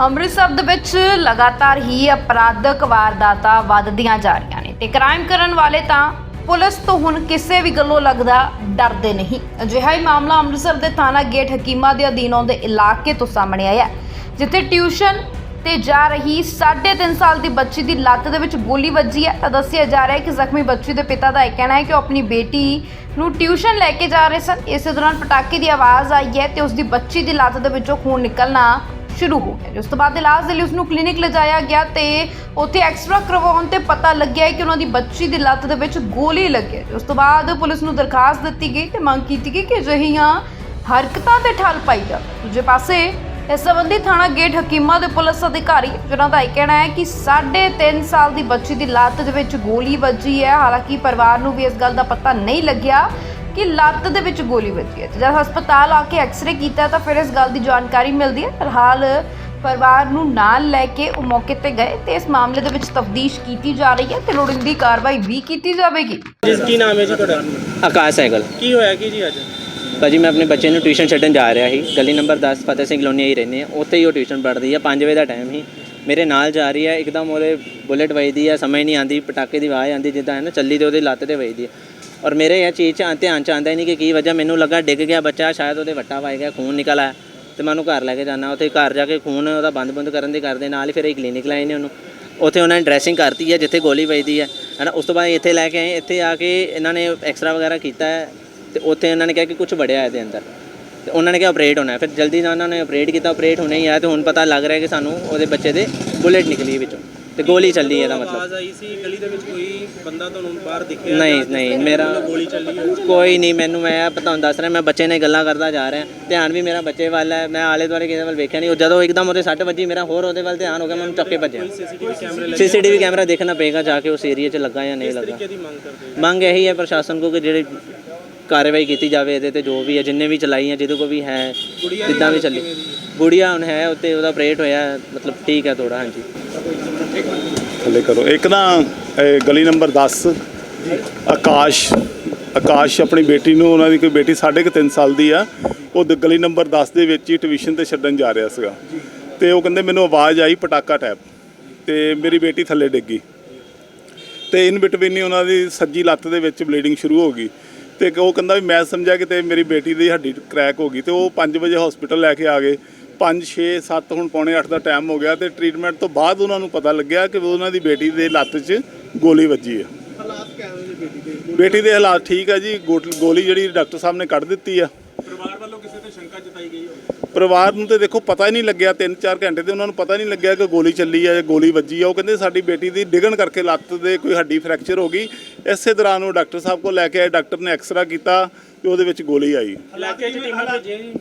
ਅੰਮ੍ਰਿਤਸਰ ਦੇ ਵਿੱਚ ਲਗਾਤਾਰ ਹੀ ਅਪਰਾਧਕ ਵਾਰਦਾਤਾਂ ਵੱਧਦੀਆਂ ਜਾ ਰਹੀਆਂ ਨੇ ਤੇ ਕ੍ਰਾਈਮ ਕਰਨ ਵਾਲੇ ਤਾਂ ਪੁਲਿਸ ਤੋਂ ਹੁਣ ਕਿਸੇ ਵੀ ਗੱਲੋਂ ਲੱਗਦਾ ਡਰਦੇ ਨਹੀਂ। ਅਜਿਹਾ ਹੀ ਮਾਮਲਾ ਅੰਮ੍ਰਿਤਸਰ ਦੇ ਥਾਣਾ ਗੇਟ ਹਕੀਮਾ ਦੇ ਅਧੀਨ ਆਉਂਦੇ ਇਲਾਕੇ ਤੋਂ ਸਾਹਮਣੇ ਆਇਆ ਜਿੱਥੇ ਟਿਊਸ਼ਨ ਤੇ ਜਾ ਰਹੀ 3.5 ਸਾਲ ਦੀ ਬੱਚੀ ਦੀ ਲੱਤ ਦੇ ਵਿੱਚ ਗੋਲੀ ਵੱਜੀ ਹੈ। ਤਾਂ ਦੱਸਿਆ ਜਾ ਰਿਹਾ ਹੈ ਕਿ ਜ਼ਖਮੀ ਬੱਚੀ ਦੇ ਪਿਤਾ ਦਾ ਇਹ ਕਹਿਣਾ ਹੈ ਕਿ ਉਹ ਆਪਣੀ ਬੇਟੀ ਨੂੰ ਟਿਊਸ਼ਨ ਲੈ ਕੇ ਜਾ ਰਹੇ ਸਨ। ਇਸੇ ਦੌਰਾਨ ਪਟਾਕੇ ਦੀ ਆਵਾਜ਼ ਆਈ ਹੈ ਤੇ ਉਸ ਦੀ ਬੱਚੀ ਦੀ ਲੱਤ ਦੇ ਵਿੱਚੋਂ ਖੂਨ ਨਿਕਲਣਾ ਸ਼ੁਰੂ ਹੋ ਗਿਆ। ਉਸ ਤੋਂ ਬਾਅਦ ਇਲਾਜ ਦੇ ਲਈ ਉਸ ਨੂੰ ਕਲੀਨਿਕ ਲਿਜਾਇਆ ਗਿਆ ਤੇ ਉੱਥੇ ਐਕਸਰਾ ਕਰਵਾਉਣ ਤੇ ਪਤਾ ਲੱਗਿਆ ਕਿ ਉਹਨਾਂ ਦੀ ਬੱਚੀ ਦੀ ਲੱਤ ਦੇ ਵਿੱਚ ਗੋਲੀ ਲੱਗੀ ਉਸ ਤੋਂ ਬਾਅਦ ਪੁਲਿਸ ਨੂੰ ਦਰਖਾਸਤ ਦਿੱਤੀ ਗਈ ਤੇ ਮੰਗ ਕੀਤੀ ਗਈ ਕਿ ਅਜਿਹੀਆਂ ਹਰਕਤਾਂ ਤੇ ਠੱਲ ਪਾਈ ਜਾ ਦੂਜੇ ਪਾਸੇ, ਇਸ ਸੰਬੰਧੀ ਥਾਣਾ ਗੇਟ ਹਕੀਮਾ ਦੇ ਪੁਲਿਸ ਅਧਿਕਾਰੀ ਜਿਨ੍ਹਾਂ ਦਾ ਇਹ ਕਹਿਣਾ ਹੈ ਕਿ 3.5 ਸਾਲ ਦੀ ਬੱਚੀ ਦੀ ਲੱਤ ਦੇ ਵਿੱਚ ਗੋਲੀ ਵੱਜੀ ਹੈ। ਹਾਲਾਂਕਿ ਪਰਿਵਾਰ ਨੂੰ ਵੀ ਇਸ ਗੱਲ ਦਾ ਪਤਾ ਨਹੀਂ ਲੱਗਿਆ। ਕਿ ਲੱਤ ਦੇ ਵਿੱਚ ਗੋਲੀ ਵੱਜੀ ਹੈ। ਜਦ ਹਸਪਤਾਲ ਆ ਕੇ ਐਕਸ-ਰੇ ਕੀਤਾ ਤਾਂ ਫਿਰ ਇਸ ਗੱਲ ਦੀ ਜਾਣਕਾਰੀ ਮਿਲਦੀ ਹੈ। ਫਿਲਹਾਲ ਪਰਿਵਾਰ ਨੂੰ ਨਾਲ ਲੈ ਕੇ ਉਹ ਮੌਕੇ ਤੇ ਗਏ ਤੇ ਇਸ ਮਾਮਲੇ ਦੇ ਵਿੱਚ ਤਫਤੀਸ਼ ਕੀਤੀ ਜਾ ਰਹੀ ਹੈ ਤੇ ਲੋੜੀਂਦੀ ਕਾਰਵਾਈ ਵੀ ਕੀਤੀ ਜਾਵੇਗੀ। ਜਿਸ ਕੀ ਨਾਮ ਹੈ ਜੀ ਤੁਹਾਡਾ? ਆਕਾਸ਼ ਸਾਈਕਲ ਕੀ ਹੋਇਆ ਕੀ ਜੀ ਅੱਜ? ਭਾਜੀ ਮੈਂ ਆਪਣੇ ਬੱਚੇ ਨੂੰ ਟਿਊਸ਼ਨ ਛੱਡਣ ਜਾ ਰਿਹਾ ਸੀ। ਗਲੀ ਨੰਬਰ 10 ਫਤਿਹ ਸਿੰਘ ਕਲੋਨੀ ਹੀ ਰਹਿੰਦੇ ਆ। ਉੱਥੇ ਹੀ ਉਹ ਟਿਊਸ਼ਨ ਪੜ੍ਹਦੀ ਆ। 5 ਵਜੇ ਦਾ ਟਾਈਮ ਸੀ। ਮੇਰੇ ਨਾਲ ਜਾ ਰਹੀ ਹੈ ਇੱਕਦਮ ਉਹਦੇ ਬੁਲੇਟ ਵੱਜਦੀ ਆ। ਸਮਝ ਨਹੀਂ ਆਂਦੀ ਪਟਾਕੇ ਦੀ ਆਵਾਜ਼ ਆਂਦੀ ਜਿੱਦਾਂ ਹੈ ਨਾ ਚੱਲੀ ਤੇ ਉਹਦੀ ਲੱਤ ਤੇ ਵੱਜਦੀ ਆ। ਔਰ ਮੇਰੇ ਇਹ ਚੀਜ਼ 'ਚ ਧਿਆਨ ਚ ਆਉਂਦਾ ਹੀ ਨਹੀਂ ਕਿ ਕੀ ਵਜ੍ਹਾ, ਮੈਨੂੰ ਲੱਗਾ ਡਿੱਗ ਗਿਆ ਬੱਚਾ, ਸ਼ਾਇਦ ਉਹਦੇ ਵੱਟਾ ਵੱਜ ਗਿਆ, ਖੂਨ ਨਿਕਲ ਆਇਆ। ਤੇ ਮੈਂ ਉਹਨੂੰ ਘਰ ਲੈ ਕੇ ਜਾਣਾ ਉੱਥੇ ਘਰ ਜਾ ਕੇ ਖੂਨ ਉਹਦਾ ਬੰਦ ਬੰਦ ਕਰਨ ਦੇ ਕਰਦੇ, ਨਾਲ ਹੀ ਫਿਰ ਇਹ ਕਲੀਨਿਕ ਲਾਏ ਨੇ ਉਹਨੂੰ। ਉੱਥੇ ਉਹਨਾਂ ਨੇ ਡਰੈਸਿੰਗ ਕਰਤੀ ਹੈ, ਜਿੱਥੇ ਗੋਲੀ ਵੱਜਦੀ ਹੈ। ਹਨਾ, ਉਸ ਤੋਂ ਬਾਅਦ ਇੱਥੇ ਲੈ ਕੇ ਆਏ, ਇੱਥੇ ਆ ਕੇ ਇਹਨਾਂ ਨੇ ਐਕਸਰਾ ਵਗੈਰਾ ਕੀਤਾ ਹੈ, ਤੇ ਉੱਥੇ ਇਹਨਾਂ ਨੇ ਕਿਹਾ ਕਿ ਕੁਝ ਵੜਿਆ ਇਹਦੇ ਅੰਦਰ। ਤੇ ਉਹਨਾਂ ਨੇ ਕਿਹਾ ਆਪਰੇਟ ਹੋਣਾ ਫਿਰ ਜਲਦੀ ਨਾਲ ਉਹਨਾਂ ਨੇ ਆਪਰੇਟ ਕੀਤਾ ਆਪਰੇਟ ਹੋਣਾ ਹੀ ਆ, ਤੇ ਹੁਣ ਪਤਾ ਲੱਗ ਰਿਹਾ ਕਿ ਸਾਨੂੰ ਉਹਦੇ ਬੱਚੇ ਦੇ ਬੁਲੇਟ ਨਿਕਲੀ ਵਿੱਚੋਂ। ਤੇ ਗੋਲੀ ਚੱਲੀ ਇਹਦਾ ਮਤਲਬ। ਆਵਾਜ਼ ਆਈ ਸੀ ਗਲੀ ਦੇ ਵਿੱਚ ਕੋਈ ਬੰਦਾ ਤੁਹਾਨੂੰ ਬਾਹਰ ਦਿਖਿਆ ਨਹੀਂ ਨਹੀਂ ਮੇਰਾ ਗੋਲੀ ਚੱਲੀ ਹੈ ਕੋਈ ਨਹੀਂ ਮੈਨੂੰ ਮੈਂ ਆਪ ਤੁਹਾਨੂੰ ਦੱਸ ਰਿਹਾ ਮੈਂ ਬੱਚੇ ਨੇ ਗੱਲਾਂ ਕਰਦਾ ਜਾ ਰਿਹਾ। ਧਿਆਨ ਵੀ ਮੇਰਾ ਬੱਚੇ ਵੱਲ ਹੈ ਮੈਂ ਆਲੇ ਦੁਆਲੇ ਕਿਸੇ ਵੱਲ ਵੇਖਿਆ ਨਹੀਂ। ਉਹ ਜਦੋਂ ਇੱਕਦਮ ਉਹਦੇ ਸੱਟ ਵੱਜੀ ਮੇਰਾ ਹੋਰ ਉਹਦੇ ਵੱਲ ਧਿਆਨ ਹੋ ਗਿਆ ਮੈਨੂੰ ਚੱਕੇ ਭੱਜਿਆ। ਸੀਸੀਟੀਵੀ ਕੈਮਰੇ ਸੀਸੀਟੀਵੀ ਕੈਮਰਾ ਦੇਖਣਾ ਪਏਗਾ ਜਾ ਕੇ ਉਸ ਏਰੀਆ 'ਚ ਲੱਗਾ ਜਾਂ ਨਹੀਂ ਲੱਗਾ। ਮੰਗ ਕਰਦੇ ਹੋ? ਮੰਗ ਇਹੀ ਹੈ ਪ੍ਰਸ਼ਾਸਨ ਕੋ ਕਿ ਜਿਹੜੀ ਕਾਰਵਾਈ ਕੀਤੀ ਜਾਵੇ ਇਹਦੇ ਤੇ ਜੋ ਵੀ ਹੈ ਜਿੰਨੇ ਵੀ ਚਲਾਈ ਹੈ ਜਿਹਦੇ ਕੋ ਵੀ ਹੈ ਜਿੱਦਾਂ ਵੀ ਚੱਲੀ? ਗੁੜੀਆ ਹੁਣ ਹੈ ਉੱਤੇ ਉਹਦਾ ਆਪਰੇਟ ਹੋਇਆ ਮਤਲਬ ਠੀਕ ਹੈ ਥੋੜਾ ਹਾਂਜੀ। ਥੱਲੇ ਕਰੋ। ਇੱਕ ਨਾ ਇਹ ਗਲੀ ਨੰਬਰ 10 ਆਕਾਸ਼ ਆਕਾਸ਼ ਆਪਣੀ ਬੇਟੀ ਨੂੰ, ਉਹਨਾਂ ਦੀ ਕੋਈ ਬੇਟੀ ਸਾਢੇ ਕੁ ਤਿੰਨ ਸਾਲ ਦੀ ਆ। ਉਹ ਦ- ਗਲੀ ਨੰਬਰ 10 ਦੇ ਵਿੱਚ ਹੀ ਟਿਊਸ਼ਨ ਤੇ ਛੱਡਣ ਜਾ ਰਿਹਾ ਸੀਗਾ। ਤੇ ਉਹ ਕਹਿੰਦੇ ਮੈਨੂੰ ਆਵਾਜ਼ ਆਈ ਪਟਾਕਾ ਟੈਪ। ਤੇ ਮੇਰੀ ਬੇਟੀ ਥੱਲੇ ਡਿੱਗੀ ਤੇ ਇਨ ਬਿਟਵੀਨ ਹੀ ਉਹਨਾਂ ਦੀ ਸੱਜੀ ਲੱਤ ਦੇ ਵਿੱਚ ਬਲੀਡਿੰਗ ਸ਼ੁਰੂ ਹੋ ਗਈ। ਤੇ ਉਹ ਕਹਿੰਦਾ ਵੀ ਮੈਂ ਸਮਝਿਆ ਕਿ ਤੇ ਮੇਰੀ ਬੇਟੀ ਦੀ ਹੱਡੀ ਕ੍ਰੈਕ ਹੋ ਗਈ। ਤੇ ਉਹ 5 ਵਜੇ ਹਸਪੀਟਲ ਲੈ ਕੇ ਆ ਗਏ। 5 6 7 ਹੁਣ ਪੌਣੇ 8 ਦਾ ਟਾਈਮ ਹੋ ਗਿਆ ਤੇ ਟ੍ਰੀਟਮੈਂਟ ਤੋਂ ਬਾਅਦ ਉਹਨਾਂ ਨੂੰ ਪਤਾ ਲੱਗਿਆ ਕਿ ਉਹਨਾਂ ਦੀ ਬੇਟੀ ਦੇ ਲੱਤ 'ਚ ਗੋਲੀ ਵੱਜੀ ਹੈ ਹਾਲਾਤ ਕਿਵੇਂ ਦੇ ਬੇਟੀ ਦੇ? ਬੇਟੀ ਦੇ ਹਾਲਾਤ ਠੀਕ ਹੈ ਜੀ ਗੋਲੀ ਜਿਹੜੀ ਡਾਕਟਰ ਸਾਹਿਬ ਨੇ ਕੱਢ ਦਿੱਤੀ ਆ। ਪਰਿਵਾਰ ਵੱਲੋਂ ਕਿਸੇ ਤੇ ਸ਼ੰਕਾ ਜਤਾਈ ਗਈ ਹੋਵੇ? ਪਰਿਵਾਰ ਨੂੰ ਤੇ ਦੇਖੋ ਪਤਾ ਹੀ ਨਹੀਂ ਲੱਗਿਆ 3-4 ਘੰਟੇ ਤੇ ਉਹਨਾਂ ਨੂੰ ਪਤਾ ਹੀ ਨਹੀਂ ਲੱਗਿਆ ਕਿ ਗੋਲੀ ਚੱਲੀ ਆ ਜਾਂ ਗੋਲੀ ਵੱਜੀ ਆ। ਉਹ ਕਹਿੰਦੇ ਸਾਡੀ ਬੇਟੀ ਦੀ ਡਿੱਗਣ ਕਰਕੇ ਲੱਤ ਦੇ ਕੋਈ ਹੱਡੀ ਫ੍ਰੈਕਚਰ ਹੋ ਗਈ। ਇਸੇ ਦੌਰਾਨ ਉਹ ਡਾਕਟਰ ਸਾਹਿਬ ਕੋਲ ਲੈ ਕੇ ਆਏ ਡਾਕਟਰ ਨੇ ਐਕਸਰਾ ਕੀਤਾ ਤੇ ਉਹਦੇ ਵਿੱਚ ਗੋਲੀ ਆਈ। ਇਲਾਕੇ 'ਚ ਟੀਮਾਂ ਭੇਜੀਆਂ ਜੀ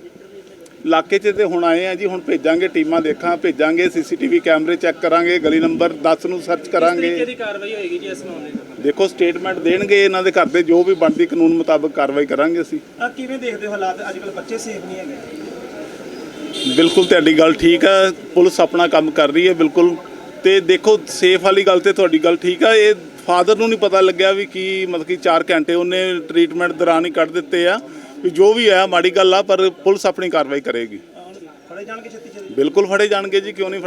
ਇਲਾਕੇ 'ਚ ਤੇ ਹੁਣ ਆਏ ਆ ਜੀ ਹੁਣ ਭੇਜਾਂਗੇ ਟੀਮਾਂ ਦੇਖਾਂ ਭੇਜਾਂਗੇ ਸੀਸੀਟੀਵੀ ਕੈਮਰੇ ਚੈੱਕ ਕਰਾਂਗੇ ਗਲੀ ਨੰਬਰ 10 ਨੂੰ ਸਰਚ ਤਰੀਕੇ ਕਰਾਂਗੇ। ਦੀ ਕਾਰਵਾਈ ਹੋਏਗੀ ਜੀ ਇਸ ਮਾਮਲੇ 'ਚ ਦੇਖੋ ਸਟੇਟਮੈਂਟ ਦੇਣਗੇ ਇਹਨਾਂ ਦੇ ਘਰ ਦੇ ਜੋ ਵੀ ਬਣਦੀ ਕਾਨੂੰਨ ਮੁਤਾਬਕ ਕਾਰਵਾਈ ਕਰਾਂਗੇ ਅਸੀਂ। ਆ ਕਿਵੇਂ ਦੇਖਦੇ ਹੋ ਹਾਲਾਤ? ਅੱਜ ਕੱਲ ਬੱਚੇ ਸੇਫ ਨਹੀਂ ਹੈਗੇ। ਬਿਲਕੁਲ ਤੁਹਾਡੀ ਗੱਲ ਠੀਕ ਹੈ ਪੁਲਿਸ ਆਪਣਾ ਕੰਮ ਕਰ ਰਹੀ ਹੈ ਬਿਲਕੁਲ। ਤੇ ਦੇਖੋ ਸੇਫ ਵਾਲੀ ਗੱਲ ਤੇ ਤੁਹਾਡੀ ਗੱਲ ਠੀਕ ਹੈ ਇਹ ਫਾਦਰ ਨੂੰ ਨਹੀਂ ਪਤਾ ਲੱਗਿਆ ਵੀ ਕੀ ਮਤਲਬ ਕਿ 4 ਘੰਟੇ ਉਹਨੇ ਟ੍ਰੀਟਮੈਂਟ ਦੌਰਾਨ ਹੀ ਕੱਢ ਦਿੱਤੇ ਆ। ਜੋ ਵੀ ਹੈ ਮਾੜੀ ਗੱਲ ਆ ਪਰ ਪੁਲਿਸ ਆਪਣੀ ਕਾਰਵਾਈ ਕਰੇਗੀ। ਫੜੇ ਜਾਣਗੇ ਛੇਤੀ ਛੇਤੀ ਬਿਲਕੁਲ ਫੜੇ ਜਾਣਗੇ ਜੀ ਕਿਉਂ ਨਹੀਂ